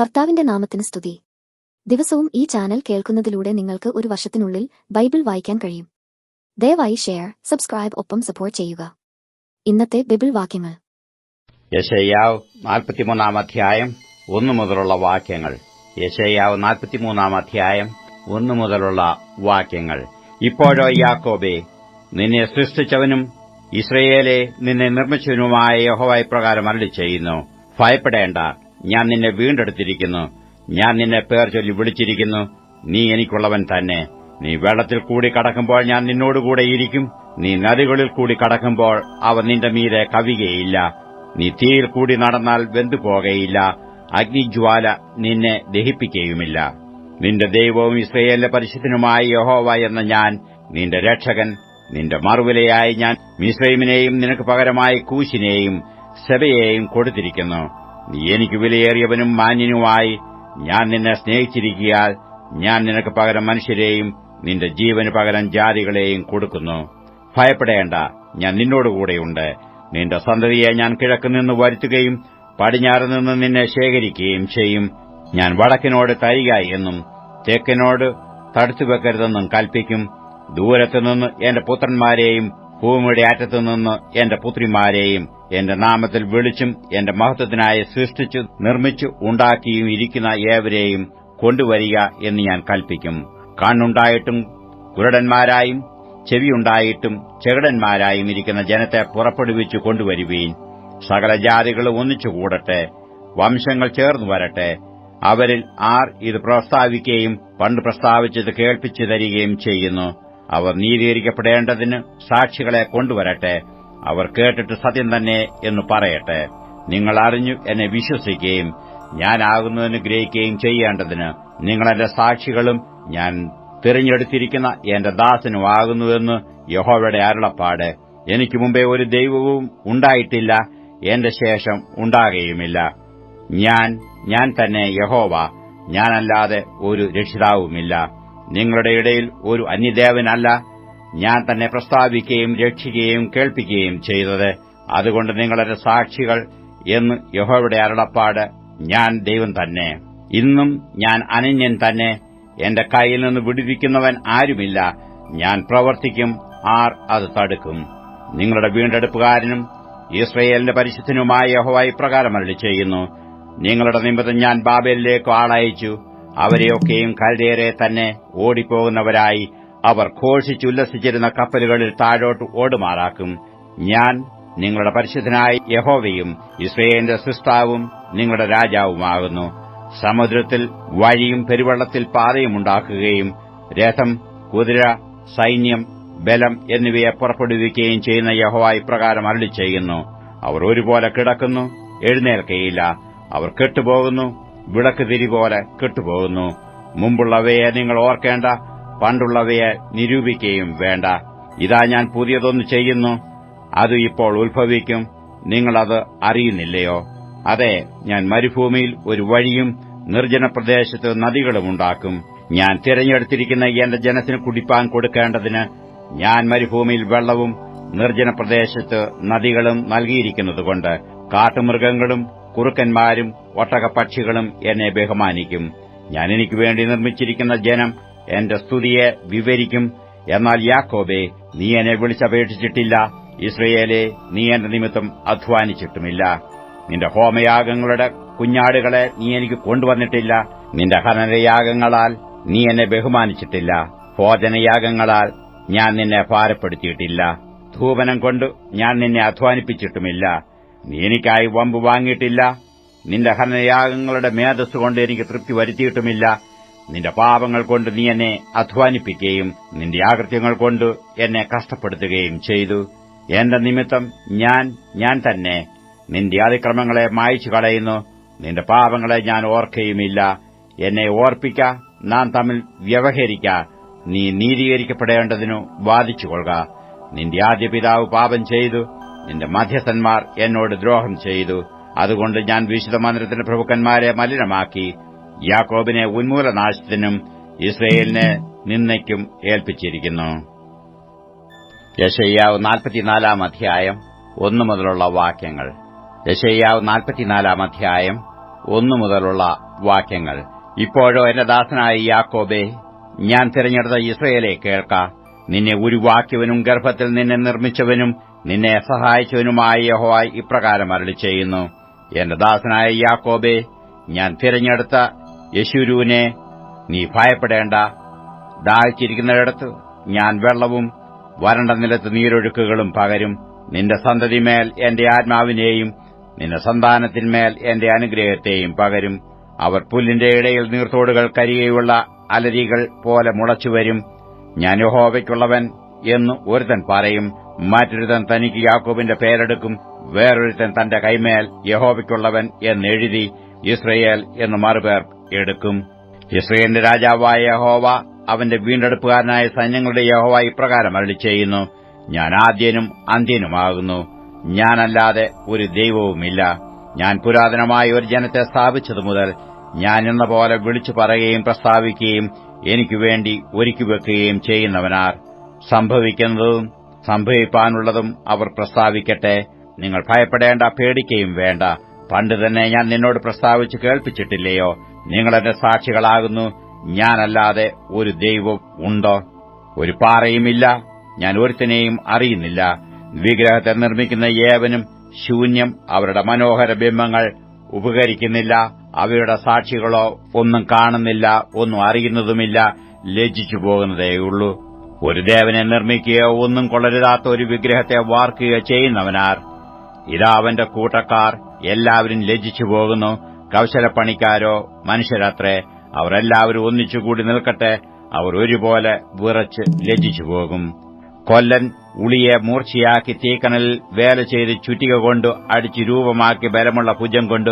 കർത്താവിന്റെ നാമത്തിന് സ്തുതി. ദിവസവും ഈ ചാനൽ കേൾക്കുന്നതിലൂടെ നിങ്ങൾക്ക് ഒരു വർഷത്തിനുള്ളിൽ ബൈബിൾ വായിക്കാൻ കഴിയും. ദയവായി ഷെയർ സബ്സ്ക്രൈബ് ഒപ്പം സപ്പോർട്ട് ചെയ്യുക. ഇന്നത്തെ ബൈബിൾ വാക്യങ്ങൾ. യശയ്യാവ് നാൽപ്പത്തിമൂന്നാം അധ്യായം ഒന്നു മുതലുള്ള വാക്യങ്ങൾ. യശയ്യാവ് നാൽപ്പത്തിമൂന്നാം അധ്യായം ഒന്നു മുതലുള്ള വാക്യങ്ങൾ. ഇപ്പോഴോ യാക്കോബേ നിന്നെ സൃഷ്ടിച്ചവനും ഇസ്രയേലെ നിന്നെ നിർമ്മിച്ചവനുമായ യഹോവായി പ്രകാരം അരളി ചെയ്യുന്നു ഭയപ്പെടേണ്ട. ഞാൻ നിന്നെ വീണ്ടെടുത്തിരിക്കുന്നു. ഞാൻ നിന്നെ പേർ ചൊല്ലി വിളിച്ചിരിക്കുന്നു. നീ എനിക്കുള്ളവൻ തന്നെ. നീ വെള്ളത്തിൽ കൂടി കടക്കുമ്പോൾ ഞാൻ നിന്നോടുകൂടെ ഇരിക്കും. നീ നദികളിൽ കൂടി കടക്കുമ്പോൾ അവ നിന്റെ മീരെ കവികയില്ല നീ തീയിൽ കൂടി നടന്നാൽ വെന്തുപോകയില്ല. അഗ്നിജ്വാല നിന്നെ ദഹിപ്പിക്കുകയുമില്ല നിന്റെ ദൈവവും ഇസ്രയേലിന്റെ പരിശുദ്ധനുമായ യഹോവ എന്ന ഞാൻ നിന്റെ രക്ഷകൻ നിന്റെ മറുവിലയായി ഞാൻ മിസ്രൈമിനെയും നിനക്ക് പകരമായി കൂശിനെയും സെബയെയും കൊടുത്തിരിക്കുന്നു. നീ എനിക്ക് വിലയേറിയവനും മാന്യനുമായി ഞാൻ നിന്നെ സ്നേഹിച്ചിരിക്കിയാൽ ഞാൻ നിനക്ക് പകരം മനുഷ്യരെയും നിന്റെ ജീവന് പകരം ജാതികളെയും കൊടുക്കുന്നു. ഭയപ്പെടേണ്ട ഞാൻ നിന്നോടുകൂടെയുണ്ട് നിന്റെ സന്തതിയെ ഞാൻ കിഴക്ക് നിന്ന് വരുത്തുകയും പടിഞ്ഞാറ് നിന്ന് നിന്നെ ശേഖരിക്കുകയും ചെയ്യും. ഞാൻ വടക്കിനോട് തരിക എന്നും തെക്കിനോട് തടുത്തുവെക്കരുതെന്നും കൽപ്പിക്കും. ദൂരത്തുനിന്ന് എന്റെ പുത്രന്മാരെയും ഭൂമിയുടെ അറ്റത്തുനിന്ന് എന്റെ പുത്രിമാരെയും എന്റെ നാമത്തിൽ വിളിച്ചും എന്റെ മഹത്വത്തിനായി സൃഷ്ടിച്ചു നിർമ്മിച്ചു ഉണ്ടാക്കിയും ഇരിക്കുന്ന ഏവരെയും കൊണ്ടുവരിക എന്ന് ഞാൻ കൽപ്പിക്കും. കണ്ണുണ്ടായിട്ടും കുരടന്മാരായും ചെവിയുണ്ടായിട്ടും ചെകിടന്മാരായും ഇരിക്കുന്ന ജനത്തെ പുറപ്പെടുവിച്ചു കൊണ്ടുവരുവീൻ. സകല ജാതികളും ഒന്നിച്ചുകൂടട്ടെ വംശങ്ങൾ ചേർന്നു വരട്ടെ. അവരിൽ ആർ ഇത് പ്രസ്താവിക്കുകയും പണ്ട് പ്രസ്താവിച്ചത് കേൾപ്പിച്ചു തരികയും ചെയ്യുന്നു. അവർ നീതീകരിക്കപ്പെടേണ്ടതിന് സാക്ഷികളെ കൊണ്ടുവരട്ടെ. അവർ കേട്ടിട്ട് സത്യം തന്നെ എന്ന് പറയട്ടെ. നിങ്ങൾ അറിഞ്ഞു എന്നെ വിശ്വസിക്കുകയും ഞാനാകുന്നതിന് ഗ്രഹിക്കുകയും ചെയ്യേണ്ടതിന് നിങ്ങളെന്റെ സാക്ഷികളും ഞാൻ തിരഞ്ഞെടുത്തിരിക്കുന്ന എന്റെ ദാസനുമാകുന്നുവെന്ന് യഹോവയുടെ അരുളപ്പാട്. എനിക്ക് മുമ്പേ ഒരു ദൈവവും ഉണ്ടായിട്ടില്ല. എന്റെ ശേഷം ഉണ്ടാകുകയുമില്ല. ഞാൻ ഞാൻ തന്നെ യഹോവ. ഞാനല്ലാതെ ഒരു രക്ഷിതാവുമില്ല. നിങ്ങളുടെ ഇടയിൽ ഒരു അന്യദേവനല്ല ഞാൻ തന്നെ പ്രസ്താവിക്കുകയും രക്ഷിക്കുകയും കേൾപ്പിക്കുകയും ചെയ്തത്. അതുകൊണ്ട് നിങ്ങളുടെ സാക്ഷികൾ എന്ന് യഹോയുടെ അരുളപ്പാട് ഞാൻ ദൈവം തന്നെ. ഇന്നും ഞാൻ അനന്യൻ തന്നെ. എന്റെ കയ്യിൽ നിന്ന് വിടുവിക്കുന്നവൻ ആരുമില്ല. ഞാൻ പ്രവർത്തിക്കും ആർ അത് തടുക്കും. നിങ്ങളുടെ വീണ്ടെടുപ്പുകാരനും ഇസ്രയേലിന്റെ പരിശുദ്ധനുമായ യഹോവ ഇപ്രകാരം ചെയ്യുന്നു നിങ്ങളുടെ നിമിത്തം ഞാൻ ബാബേലിലേക്ക് ആളയച്ചു. അവരെയൊക്കെയും കൽദേരെ തന്നെ ഓടിപ്പോകുന്നവരായി അവർ ഘോഷിച്ചുല്ലസിച്ചിരുന്ന കപ്പലുകളിൽ താഴോട്ട് ഓടുമാറാക്കും. ഞാൻ നിങ്ങളുടെ പരിശുദ്ധനായ യഹോവയും ഇസ്രയേലിന്റെ സൃഷ്ടാവും നിങ്ങളുടെ രാജാവുമാകുന്നു. സമുദ്രത്തിൽ വഴിയും പെരുവള്ളത്തിൽ പാതയും ഉണ്ടാക്കുകയും രഥം കുതിര സൈന്യം ബലം എന്നിവയെ പുറപ്പെടുവിക്കുകയും ചെയ്യുന്ന യഹോവ ഇപ്രകാരം അരളി ചെയ്യുന്നു അവർ ഒരുപോലെ കിടക്കുന്നു എഴുന്നേൽക്കയില്ല. അവർ കെട്ടുപോകുന്നു വിളക്ക് തിരി പോലെ കെട്ടുപോകുന്നു. മുമ്പുള്ളവയെ നിങ്ങൾ ഓർക്കേണ്ട പണ്ടുള്ളവയെ നിരൂപിക്കുകയും വേണ്ട. ഇതാ ഞാൻ പുതിയതൊന്ന് ചെയ്യുന്നു. അത് ഇപ്പോൾ ഉത്ഭവിക്കും. നിങ്ങളത് അറിയുന്നില്ലയോ? അതെ ഞാൻ മരുഭൂമിയിൽ ഒരു വഴിയും നിർജന പ്രദേശത്ത് നദികളുമുണ്ടാക്കും ഞാൻ തിരഞ്ഞെടുത്തിരിക്കുന്ന എന്റെ ജനത്തിന് കുടിപ്പാൻ കൊടുക്കേണ്ടതിന് ഞാൻ മരുഭൂമിയിൽ വെള്ളവും നിർജന പ്രദേശത്ത് നദികളും നൽകിയിരിക്കുന്നതുകൊണ്ട് കാട്ടുമൃഗങ്ങളും കുറുക്കന്മാരും ഒട്ടകപ്പക്ഷികളും എന്നെ ബഹുമാനിക്കും. ഞാൻ എനിക്ക് വേണ്ടി നിർമ്മിച്ചിരിക്കുന്ന ജനം എന്റെ സ്തുതിയെ വിവരിക്കും. എന്നാൽ യാക്കോബെ നീ എന്നെ വിളിച്ചപേക്ഷിച്ചിട്ടില്ല. ഇസ്രയേലെ നീ എന്റെ നിമിത്തം അധ്വാനിച്ചിട്ടുമില്ല. നിന്റെ ഹോമയാഗങ്ങളുടെ കുഞ്ഞാടുകളെ നീ എനിക്ക് കൊണ്ടുവന്നിട്ടില്ല. നിന്റെ ഹനനയാഗങ്ങളാൽ നീ എന്നെ ബഹുമാനിച്ചിട്ടില്ല. ഭോജനയാഗങ്ങളാൽ ഞാൻ നിന്നെ ഭാരപ്പെടുത്തിയിട്ടില്ല. ധൂപനം കൊണ്ട് ഞാൻ നിന്നെ അധ്വാനിപ്പിച്ചിട്ടുമില്ല. നീ എനിക്കായി വമ്പ് വാങ്ങിയിട്ടില്ല. നിന്റെ ഹനയാഗങ്ങളുടെ മേധസ് കൊണ്ട് എനിക്ക് തൃപ്തി വരുത്തിയിട്ടുമില്ല. നിന്റെ പാപങ്ങൾ കൊണ്ട് നീ എന്നെ അധ്വാനിപ്പിക്കുകയും നിന്റെ ആകൃത്യങ്ങൾ കൊണ്ട് എന്നെ കഷ്ടപ്പെടുത്തുകയും ചെയ്തു. എന്റെ നിമിത്തം ഞാൻ ഞാൻ തന്നെ നിന്റെ അതിക്രമങ്ങളെ മായച്ചു കളയുന്നു. നിന്റെ പാപങ്ങളെ ഞാൻ ഓർക്കുകയുമില്ല എന്നെ ഓർപ്പിക്ക നാം തമ്മിൽ വ്യവഹരിക്ക. നീ നീതീകരിക്കപ്പെടേണ്ടതിനു വാദിച്ചുകൊള്ളുക. നിന്റെ ആദ്യ പിതാവ് പാപം ചെയ്തു. നിന്റെ മധ്യസ്ഥന്മാർ എന്നോട് ദ്രോഹം ചെയ്തു. അതുകൊണ്ട് ഞാൻ വിശുദ്ധ മന്ദിരത്തിന്റെ പ്രഭുക്കന്മാരെ മലിനമാക്കി. യാക്കോബിനെ ഉന്മൂലനാശത്തിനും ഇസ്രയേലിനെ നിന്നയ്ക്കും ഏൽപ്പിച്ചിരിക്കുന്നു. യശയ്യാവ് നാൽപ്പത്തിനാലാം അധ്യായം ഒന്നു മുതലുള്ള വാക്യങ്ങൾ. യശയ്യാവ് നാൽപ്പത്തിനാലാം അധ്യായം ഒന്നു മുതലുള്ള വാക്യങ്ങൾ. ഇപ്പോഴോ എന്റെ ദാസനായ യാക്കോബെ ഞാൻ തിരഞ്ഞെടുത്ത ഇസ്രയേലെ കേൾക്ക. നിന്നെ ഒരു വാക്യവനും ഗർഭത്തിൽ നിന്നെ നിർമ്മിച്ചവനും നിന്നെ സഹായിച്ചവനുമായി യഹോവ ഇപ്രകാരം അരളി ചെയ്യുന്നു എന്റെ ദാസനായ യാക്കോബെ ഞാൻ തിരഞ്ഞെടുത്ത യശുരുവിനെ നീ ഭയപ്പെടേണ്ട. ദാഹിച്ചിരിക്കുന്നിടത്ത് ഞാൻ വെള്ളവും വരണ്ട നിലത്ത് നീരൊഴുക്കുകളും പകരും. നിന്റെ സന്തതിമേൽ എന്റെ ആത്മാവിനെയും നിന്റെ സന്താനത്തിന്മേൽ എന്റെ അനുഗ്രഹത്തെയും പകരും. അവർ പുല്ലിന്റെ ഇടയിൽ നീർത്തോടുകൾ കരികയുള്ള അലരികൾ പോലെ മുളച്ചുവരും. ഞാൻ യഹോവയ്ക്കുള്ളവൻ എന്ന് ഒരുത്തൻ പറയും മറ്റൊരുത്തൻ തനിക്ക് യാക്കോബിന്റെ പേരെടുക്കും വേറൊരുത്തൻ തന്റെ കൈമേൽ യഹോബയ്ക്കുള്ളവൻ എന്നെഴുതി ഇസ്രയേൽ എന്ന് മറുപേർ എടുക്കും. ഇസ്രയേലിന്റെ രാജാവായ യഹോവ അവന്റെ വീണ്ടെടുപ്പുകാരനായ സൈന്യങ്ങളുടെ യഹോവ ഇപ്രകാരം അരളി ചെയ്യുന്നു ഞാൻ ആദ്യനും അന്ത്യനുമാകുന്നു. ഞാനല്ലാതെ ഒരു ദൈവവുമില്ല. ഞാൻ പുരാതനമായ ഒരു ജനത്തെ സ്ഥാപിച്ചതു മുതൽ ഞാൻ എന്ന പോലെ വിളിച്ചു പറയുകയും പ്രസ്താവിക്കുകയും എനിക്കുവേണ്ടി ഒരുക്കി ഒരുക്കിവെക്കുകയും ചെയ്യുന്നവനാർ. സംഭവിക്കുന്നതും സംഭവിപ്പാനുള്ളതും അവർ പ്രസ്താവിക്കട്ടെ. നിങ്ങൾ ഭയപ്പെടേണ്ട പേടിക്കുകയും വേണ്ട. പണ്ട് തന്നെ ഞാൻ നിന്നോട് പ്രസ്താവിച്ച് കേൾപ്പിച്ചിട്ടില്ലയോ? നിങ്ങളെന്റെ സാക്ഷികളാകുന്നു. ഞാനല്ലാതെ ഒരു ദൈവം ഉണ്ടോ? ഒരു പാറയുമില്ല. ഞാൻ ഒരുത്തിനെയും അറിയുന്നില്ല. വിഗ്രഹത്തെ നിർമ്മിക്കുന്ന ഏവനും ശൂന്യം. അവരുടെ മനോഹര ബിംബങ്ങൾ ഉപകരിക്കുന്നില്ല. അവയുടെ സാക്ഷികളോ ഒന്നും കാണുന്നില്ല ഒന്നും അറിയുന്നതുമില്ല. ലജ്ജിച്ചു പോകുന്നതേയുള്ളൂ ഒരു ദേവനെ നിർമ്മിക്കുകയോ ഒന്നും കൊള്ളരുതാത്ത ഒരു വിഗ്രഹത്തെ വാർക്കുകയോ ചെയ്യുന്നവനാർ. ഇതാ അവന്റെ കൂട്ടക്കാർ. എല്ലാവരും ലജ്ജിച്ചു പോകുന്നു. കൗശലപ്പണിക്കാരോ മനുഷ്യരത്രേ അവരെല്ലാവരും ഒന്നിച്ചുകൂടി നിൽക്കട്ടെ. അവർ ഒരുപോലെ വിറച്ച് ലജ്ജിച്ചു പോകും. കൊല്ലൻ ഉളിയെ മൂർച്ചയാക്കി തീക്കനലിൽ വേല ചെയ്ത് ചുറ്റിക കൊണ്ട് അടിച്ച് രൂപമാക്കി ബലമുള്ള ഭുജം കൊണ്ട്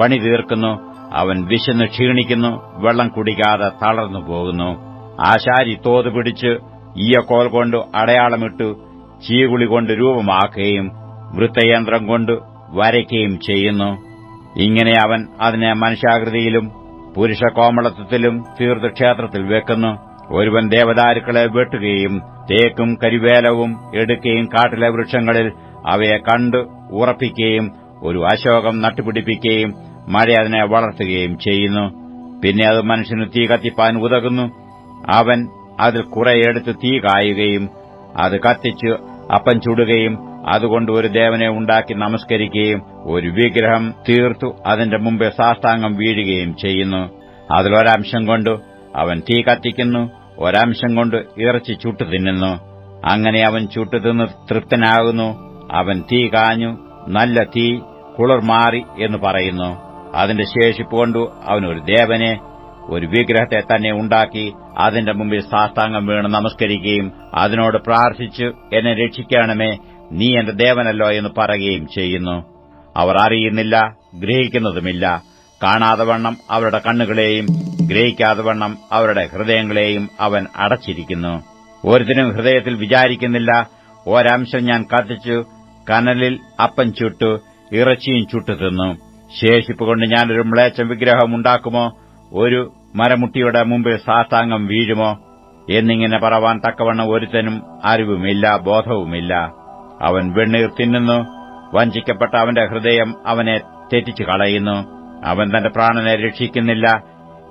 പണി തീർക്കുന്നു. അവൻ വിശന്ന് ക്ഷീണിക്കുന്നു. വെള്ളം കുടിക്കാതെ തളർന്നു പോകുന്നു. ആശാരി തോത് പിടിച്ച് ഈയക്കോൽ കൊണ്ട് അടയാളമിട്ടു ചീകുളി കൊണ്ട് രൂപമാക്കുകയും വൃത്തയന്ത്രം കൊണ്ട് വരയ്ക്കുകയും ചെയ്യുന്നു. ഇങ്ങനെ അവൻ അതിനെ മനുഷ്യാകൃതിയിലും പുരുഷ കോമളത്വത്തിലും തീർത്ഥക്ഷേത്രത്തിൽ വെക്കുന്നു. ഒരുവൻ ദേവദാരുക്കളെ വെട്ടുകയും തേക്കും കരിവേലവും എടുക്കുകയും കാട്ടിലെ വൃക്ഷങ്ങളിൽ അവയെ കണ്ട് ഉറപ്പിക്കുകയും ഒരു അശോകം നട്ടുപിടിപ്പിക്കുകയും മഴ അതിനെ വളർത്തുകയും ചെയ്യുന്നു. പിന്നെ അത് മനുഷ്യന് തീ കത്തിപ്പാൻ ഉതകുന്നു. അവൻ അതിൽ കുറെ എടുത്ത് തീ കായുകയും അത് കത്തിച്ച് അപ്പം ചുടുകയും അതുകൊണ്ട് ഒരു ദേവനെ ഉണ്ടാക്കി നമസ്കരിക്കുകയും ഒരു വിഗ്രഹം തീർത്തു അതിന്റെ മുമ്പേ സാഷ്ടാംഗം വീഴുകയും ചെയ്യുന്നു. അതിലൊരംശം കൊണ്ട് അവൻ തീ കത്തിക്കുന്നു ഒരംശം കൊണ്ട് ഇറച്ചി ചുട്ടു തിന്നുന്നു. അങ്ങനെ അവൻ ചുട്ടു തിന്ന് തൃപ്തനാകുന്നു. അവൻ തീ കാഞ്ഞു നല്ല തീ കുളിർ മാറി എന്ന് പറയുന്നു. അതിന്റെ ശേഷിപ്പ് കൊണ്ടു അവൻ ഒരു ദേവനെ ഒരു വിഗ്രഹത്തെ തന്നെ ഉണ്ടാക്കി അതിന്റെ മുമ്പിൽ സാഷ്ടാംഗം വീണ് നമസ്കരിക്കുകയും അതിനോട് പ്രാർത്ഥിച്ച് എന്നെ രക്ഷിക്കണമേ നീ എന്റെ ദേവനല്ലോ എന്ന് പറയുകയും ചെയ്യുന്നു. അവർ അറിയുന്നില്ല ഗ്രഹിക്കുന്നതുമില്ല. കാണാതെ വണ്ണം അവരുടെ കണ്ണുകളെയും ഗ്രഹിക്കാതെ വണ്ണം അവരുടെ ഹൃദയങ്ങളെയും അവൻ അടച്ചിരിക്കുന്നു. ഒരുത്തിനും ഹൃദയത്തിൽ വിചാരിക്കുന്നില്ല ഒരംശം ഞാൻ കത്തിച്ചു കനലിൽ അപ്പം ചുട്ടു ഇറച്ചിയും ചുട്ടു തിന്നു. ശേഷിപ്പ് കൊണ്ട് ഞാനൊരു മ്ലേച്ഛം വിഗ്രഹം ഉണ്ടാക്കുമോ? ഒരു മരമുട്ടിയുടെ മുമ്പിൽ സാഷ്ടാംഗം വീഴുമോ? എന്നിങ്ങനെ പറവാൻ തക്കവണ്ണം ഒരുത്തനും അറിവുമില്ല ബോധവുമില്ല. അവൻ വെണ്ണീർ തിന്നുന്നു. വഞ്ചിക്കപ്പെട്ട അവന്റെ ഹൃദയം അവനെ തെറ്റിച്ചു കളയുന്നു. അവൻ തന്റെ പ്രാണനെ രക്ഷിക്കുന്നില്ല.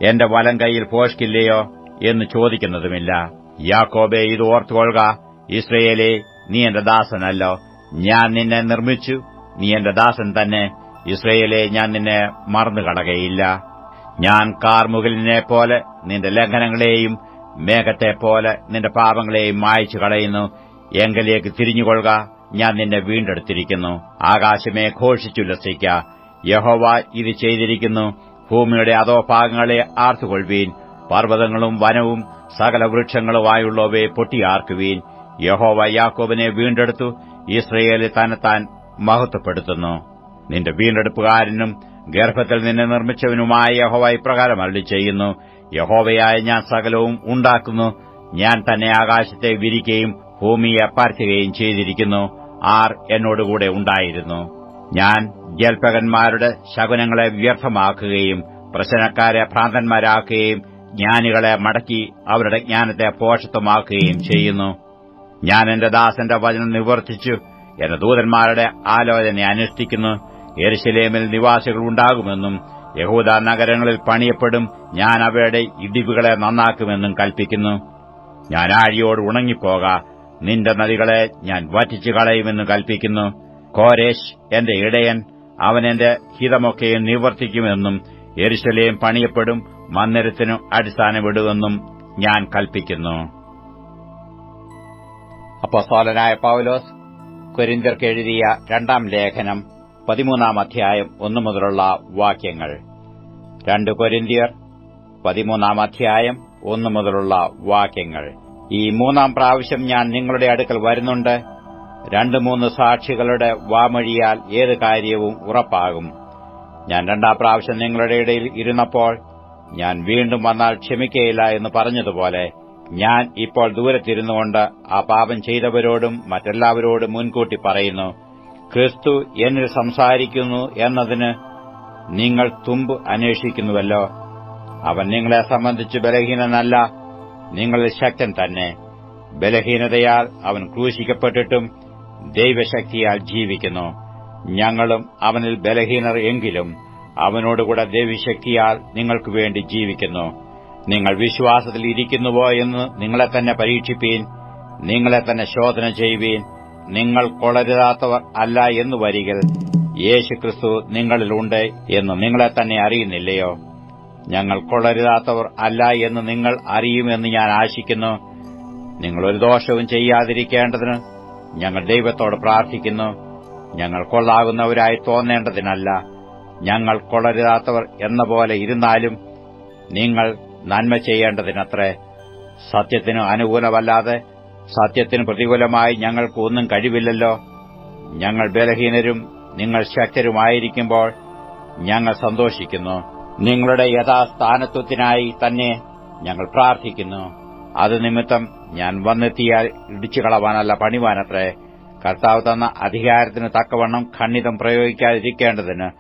എന്റെ വലം കൈയിൽ പോഷ്കില്ലയോ എന്ന് ചോദിക്കുന്നതുമില്ല. യാക്കോബെ ഇത് ഓർത്തുകൊള്ളുക. ഇസ്രയേലെ നീ എന്റെ ദാസനല്ലോ. ഞാൻ നിന്നെ നിർമ്മിച്ചു. നീ എന്റെ ദാസൻ തന്നെ. ഇസ്രയേലെ ഞാൻ നിന്നെ മറന്നുകളകയില്ല ഞാൻ കാർമുകലിനെ പോലെ നിന്റെ ലംഘനങ്ങളെയും മേഘത്തെ പോലെ നിന്റെ പാപങ്ങളെയും മായച്ചു കളയുന്നു എങ്കിലേക്ക് തിരിഞ്ഞുകൊള്ളുക. ഞാൻ നിന്നെ വീണ്ടെടുത്തിരിക്കുന്നു. ആകാശമേ ഘോഷിച്ചുല്ലസിക്ക. യഹോവ ഇത് ചെയ്തിരിക്കുന്നു. ഭൂമിയുടെ അധോഭാഗങ്ങളെ ആർത്തുകൊള്ളുവീൻ. പർവതങ്ങളും വനവും സകല വൃക്ഷങ്ങളുമായുള്ളവയെ പൊട്ടിയാർക്കുവീൻ. യഹോവ യാക്കോബിനെ വീണ്ടെടുത്തു. ഇസ്രയേലിൽ തന്നെത്താൻ മഹത്വപ്പെടുത്തുന്നു. നിന്റെ വീണ്ടെടുപ്പുകാരനും ഗർഭത്തിൽ നിന്നെ നിർമ്മിച്ചവനുമായ യഹോവ ഇപ്രകാരം അരളി ചെയ്യുന്നു. യഹോവയായ ഞാൻ സകലവും ഉണ്ടാക്കുന്നു. ഞാൻ തന്നെ ആകാശത്തെ വിരിക്കുകയും ഭൂമിയെ പരത്തുകയും ചെയ്തിരിക്കുന്നു. ആർ എന്നോടുകൂടെ ഉണ്ടായിരുന്നു. ഞാൻ ജൽപകന്മാരുടെ ശകുനങ്ങളെ വ്യർത്ഥമാക്കുകയും പ്രശ്നക്കാരെ ഭ്രാന്തന്മാരാക്കുകയും ജ്ഞാനികളെ മടക്കി അവരുടെ ജ്ഞാനത്തെ പോഷത്വമാക്കുകയും ചെയ്യുന്നു. ഞാൻ എന്റെ ദാസന്റെ വചനം നിവർത്തിച്ചു. എന്റെ ദൂതന്മാരുടെ ആലോചന അനുഷ്ഠിക്കുന്നു. എരുശലേമിൽ നിവാസികൾ ഉണ്ടാകുമെന്നും യഹൂദ നഗരങ്ങളിൽ പണിയപ്പെടും ഞാൻ അവയുടെ ഇടിവുകളെ നന്നാക്കുമെന്നും കൽപ്പിക്കുന്നു. ഞാൻ ആഴിയോട് ഉണങ്ങിപ്പോക നിന്റെ നദികളെ ഞാൻ വറ്റിച്ചു കളയുമെന്ന് കൽപ്പിക്കുന്നു. കോരേശ് എന്റെ ഇടയൻ അവൻ എന്റെ ഹിതമൊക്കെയും നിവർത്തിക്കുമെന്നും എരുശലേം പണിയപ്പെടും മന്ദിരത്തിനു അടിസ്ഥാനമിടുമെന്നും ഞാൻ കൽപ്പിക്കുന്നു. അപ്പോസ്തോലനായ പൌലോസ് കൊരിന്ത്യർക്ക് എഴുതിയ രണ്ടാം ലേഖനം പതിമൂന്നാം അധ്യായം ഒന്നു മുതലുള്ള വാക്യങ്ങൾ. രണ്ട് കൊരിന്തിയർ പതിമൂന്നാം അധ്യായം ഒന്നു മുതലുള്ള വാക്യങ്ങൾ. ഈ മൂന്നാം പ്രാവശ്യം ഞാൻ നിങ്ങളുടെ അടുക്കൽ വരുന്നുണ്ട്. രണ്ട് മൂന്ന് സാക്ഷികളുടെ വാമൊഴിയാൽ ഏത് കാര്യവും ഉറപ്പാകും. ഞാൻ രണ്ടാം പ്രാവശ്യം നിങ്ങളുടെ ഇടയിൽ ഇരുന്നപ്പോൾ ഞാൻ വീണ്ടും വന്നാൽ ക്ഷമിക്കയില്ല എന്ന് പറഞ്ഞതുപോലെ ഞാൻ ഇപ്പോൾ ദൂരത്തിരുന്നുകൊണ്ട് ആ പാപം ചെയ്തവരോടും മറ്റെല്ലാവരോടും മുൻകൂട്ടി പറയുന്നു. ക്രിസ്തു എന്നിൽ സംസാരിക്കുന്നു എന്നതിന് നിങ്ങൾ തുമ്പ് അന്വേഷിക്കുന്നുവല്ലോ. അവൻ നിങ്ങളെ സംബന്ധിച്ച് ബലഹീനനല്ല നിങ്ങളിൽ ശക്തൻ തന്നെ. ബലഹീനതയാൽ അവൻ ക്രൂശിക്കപ്പെട്ടിട്ടും ദൈവശക്തിയാൽ ജീവിക്കുന്നു. ഞങ്ങളും അവനിൽ ബലഹീനർ എങ്കിലും അവനോടുകൂടെ ദൈവശക്തിയാൽ നിങ്ങൾക്ക് വേണ്ടി ജീവിക്കുന്നു. നിങ്ങൾ വിശ്വാസത്തിൽ ഇരിക്കുന്നുവോ എന്ന് നിങ്ങളെ തന്നെ പരീക്ഷിപ്പീൻ നിങ്ങളെ തന്നെ ശോധന ചെയ്യുവീൻ നിങ്ങൾ കൊളരുതാത്തവർ അല്ല എന്ന് വരികിൽ യേശുക്രിസ്തു നിങ്ങളിലുണ്ട് എന്ന് നിങ്ങളെ തന്നെ അറിയുന്നില്ലയോ? ഞങ്ങൾ കൊളരുതാത്തവർ അല്ല എന്ന് നിങ്ങൾ അറിയുമെന്ന് ഞാൻ ആശിക്കുന്നു. നിങ്ങൾ ഒരു ദോഷവും ചെയ്യാതിരിക്കേണ്ടതിന് ഞങ്ങൾ ദൈവത്തോട് പ്രാർത്ഥിക്കുന്നു. ഞങ്ങൾ കൊള്ളാകുന്നവരായി തോന്നേണ്ടതിനല്ല. ഞങ്ങൾ കൊളരുതാത്തവർ എന്ന പോലെ ഇരുന്നാലും നിങ്ങൾ നന്മ ചെയ്യേണ്ടതിനത്രേ. സത്യത്തിന് അനുകൂലമല്ലാതെ സത്യത്തിന് പ്രതികൂലമായി ഞങ്ങൾക്ക് ഒന്നും കഴിവില്ലല്ലോ. ഞങ്ങൾ ബലഹീനരും നിങ്ങൾ ശക്തരുമായിരിക്കുമ്പോൾ ഞങ്ങൾ സന്തോഷിക്കുന്നു. നിങ്ങളുടെ യഥാസ്ഥാനത്വത്തിനായി തന്നെ ഞങ്ങൾ പ്രാർത്ഥിക്കുന്നു. അത് നിമിത്തം ഞാൻ വന്നെത്തിയാൽ ഇടിച്ചു കളവാനല്ല പണിവാനത്രേ. കർത്താവ് തന്ന അധികാരത്തിന് തക്കവണ്ണം ഖണ്ഡിതം പ്രയോഗിക്കാതിരിക്കേണ്ടതിന്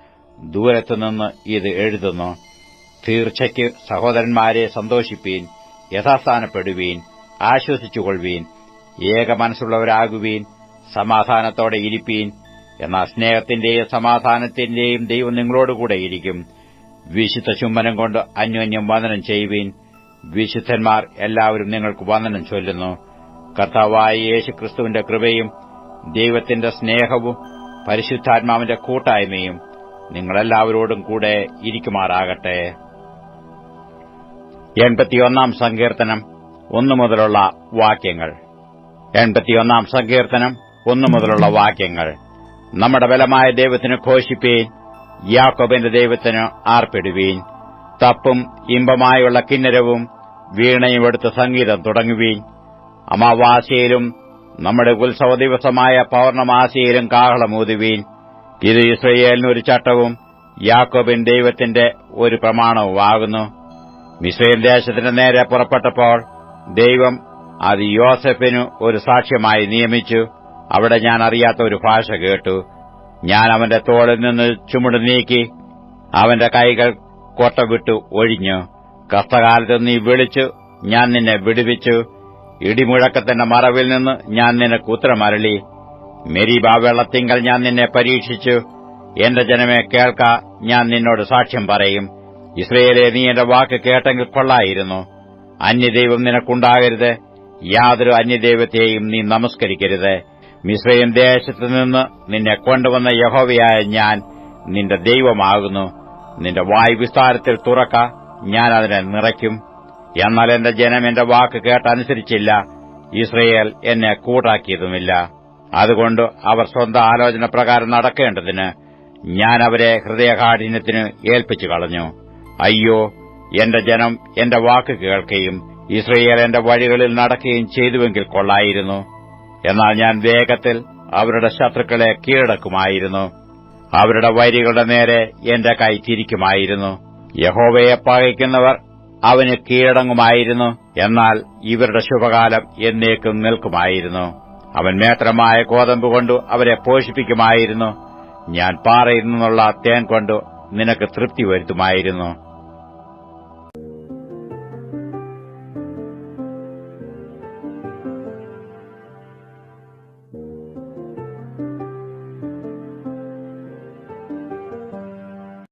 ദൂരത്തുനിന്ന് ഇത് എഴുതുന്നു. തീർച്ചയ്ക്ക് സഹോദരന്മാരെ സന്തോഷിപ്പീൻ യഥാസ്ഥാനപ്പെടുവീൻ ആശ്വസിച്ചുകൊള്ളുവീൻ ഏക മനസ്സുള്ളവരാകുവീൻ സമാധാനത്തോടെ ഇരിപ്പീൻ. എന്നാൽ സ്നേഹത്തിന്റെയും സമാധാനത്തിന്റെയും ദൈവം നിങ്ങളോടുകൂടെ ഇരിക്കും. വിശുദ്ധ ചുംബനം കൊണ്ട് അന്യോന്യം വന്ദനം ചെയ്യുവീൻ. വിശുദ്ധന്മാർ എല്ലാവരും നിങ്ങൾക്ക് വന്ദനം ചൊല്ലുന്നു. കർത്താവായ യേശു ക്രിസ്തുവിന്റെ കൃപയും ദൈവത്തിന്റെ സ്നേഹവും പരിശുദ്ധാത്മാവിന്റെ കൂട്ടായ്മയും നിങ്ങളെല്ലാവരോടും കൂടെ ഇരിക്കുമാറാകട്ടെ. എൺപത്തിയൊന്നാം സങ്കീർത്തനം ഒന്നു മുതലുള്ള വാക്യങ്ങൾ. എൺപത്തിയൊന്നാം സങ്കീർത്തനം ഒന്നു മുതലുള്ള വാക്യങ്ങൾ. നമ്മുടെ ബലമായ ദൈവത്തിന് ഘോഷിപ്പീൻ യാക്കോബിന്റെ ദൈവത്തിന് ആർപ്പിടുവീൻ തപ്പും ഇമ്പമായുള്ള കിന്നരവും വീണയും എടുത്ത് സംഗീതം തുടങ്ങുവീൻ. അമാവാസിയിലും നമ്മുടെ ഉത്സവ ദിവസമായ പൗർണമാസിയിലും കാഹളമൂതുവീൻ ഇത് ഇസ്രയേലിന് ഒരു ചട്ടവും യാക്കോബിൻ ദൈവത്തിന്റെ ഒരു പ്രമാണവുമാകുന്നു. മിസ്രൈൽ ദേശത്തിന്റെ നേരെ പുറപ്പെട്ടപ്പോൾ ദൈവം അത് യോസഫിനു ഒരു സാക്ഷ്യമായി നിയമിച്ചു. അവിടെ ഞാൻ അറിയാത്ത ഒരു ഭാഷ കേട്ടു. ഞാൻ അവന്റെ തോളിൽ നിന്ന് ചുമട് നീക്കി അവന്റെ കൈകൾ കോട്ട വിട്ടു ഒഴിഞ്ഞു. കഷ്ടകാലത്ത് നീ വിളിച്ചു ഞാൻ നിന്നെ വിടുവിച്ചു. ഇടിമുഴക്കത്തിന്റെ മറവിൽ നിന്ന് ഞാൻ നിനക്ക് ഉത്തരമരളി. മെരിബാ വെള്ളത്തിങ്കൽ ഞാൻ നിന്നെ പരീക്ഷിച്ചു. എന്റെ ജനമെ കേൾക്ക ഞാൻ നിന്നോട് സാക്ഷ്യം പറയും. ഇസ്രയേലെ നീ എന്റെ വാക്ക് കേട്ടെങ്കിൽ കൊള്ളായിരുന്നു. അന്യദൈവം നിനക്കുണ്ടാകരുത്. യാതൊരു അന്യദൈവത്തെയും നീ നമസ്കരിക്കരുത്. മിശ്രയും ദേശത്തു നിന്ന് നിന്നെ കൊണ്ടുവന്ന യഹോവയായ ഞാൻ നിന്റെ ദൈവമാകുന്നു. നിന്റെ വായു വിസ്താരത്തിൽ തുറക്ക ഞാൻ അതിനെ നിറയ്ക്കും. എന്നാൽ എന്റെ ജനം എന്റെ വാക്ക് കേട്ടനുസരിച്ചില്ല. ഇസ്രയേൽ എന്നെ കൂട്ടാക്കിയതുമില്ല. അതുകൊണ്ട് അവർ സ്വന്തം ആലോചന പ്രകാരം നടക്കേണ്ടതിന് ഞാൻ അവരെ ഹൃദയകാഠിന്യത്തിന് ഏൽപ്പിച്ചു കളഞ്ഞു അയ്യോ എന്റെ ജനം എന്റെ വാക്ക് കേൾക്കുകയും ഇസ്രയേൽ എന്റെ വഴികളിൽ നടക്കുകയും ചെയ്തുവെങ്കിൽ കൊള്ളായിരുന്നു. എന്നാൽ ഞാൻ വേഗത്തിൽ അവരുടെ ശത്രുക്കളെ കീഴടക്കുമായിരുന്നു. അവരുടെ വൈരികളുടെ നേരെ എന്റെ കൈ തിരിക്കുമായിരുന്നു. യഹോവയെ പകയ്ക്കുന്നവർ അവന് കീഴടങ്ങുമായിരുന്നു. എന്നാൽ ഇവരുടെ ശുഭകാലം എന്നേക്കും നിൽക്കുമായിരുന്നു. അവൻ മേത്രമായ കോതമ്പ് കൊണ്ടു അവരെ പോഷിപ്പിക്കുമായിരുന്നു. ഞാൻ പാറയിൽ നിന്നുള്ള തേൻ കൊണ്ടു നിനക്ക് തൃപ്തി വരുത്തുമായിരുന്നു.